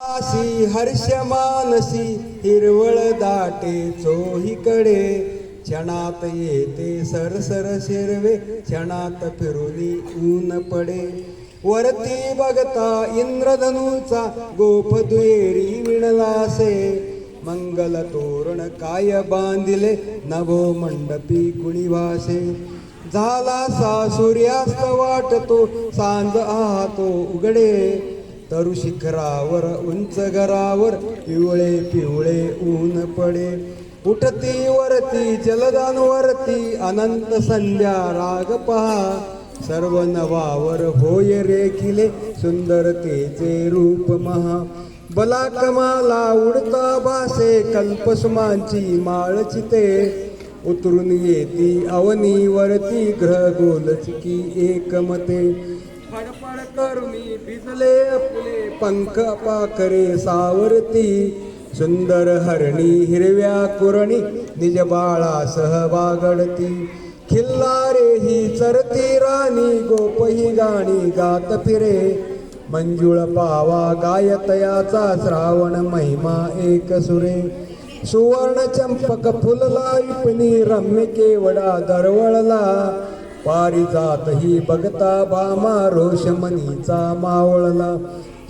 आसी हर्ष मानसी हिरवळ दाटे चोहीकडे. क्षणात येते सरसर शिरवे क्षणात फिरुनी ऊन पडे. वरती बघता इंद्रधनुचा गोप दुहेरी विणलासे. मंगल तोरण काय बांधिले नभो मंडपी कुणीवासे. झाला सा सूर्यास्त वाटतो सांज आहातो उघडे. तरु शिखरावर उंच घरावर पिवळे पिवळे ऊन पडे. उठती वरती जलदान वरती अनंत संध्या राग पहा. सर्व नवावर होय रेखिले सुंदरतेचे रूप महा. बला कमाला उडता भासे कल्पसुमांची माळ चिते. उतरून येती अवनीवरती ग्रह गोलचकी एकमते. फडफड करुणी भिजले फुले पंख पाखरे सावरती. सुंदर हरणी हिरव्या कुरणी निज बाळा सहबागडती खिल्लारे ही चरती राणी गोपही गाणी गात फिरे. मंजुळ पावा गायतयाचा श्रावण महिमा एक सुरे. सुवर्ण चंपक फुलला विपणी रम्य केवडा दरवळला. पारिजात ही बघता भामा रोषमणीचा मावळला.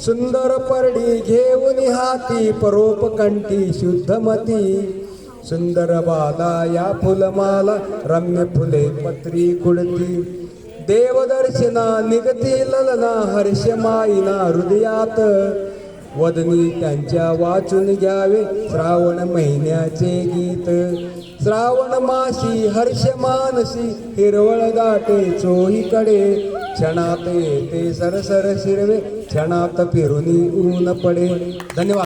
सुंदर परडी घेऊन हाती परोपकंठी शुद्धमती सुंदर बाला या फुलमाला रम्य फुले पत्री कुडती देवदर्शना निगती ललना हर्ष माईना हृदयात. वदनी त्यांच्या वाचून घ्यावे श्रावण महिन्याचे गीत. श्रावण मासी हर्ष मानसी हिरवळ दाटे चोहीकडे क्षणात येते सरसर शिरवे क्षणात फिरुनी ऊन पडे. धन्यवाद.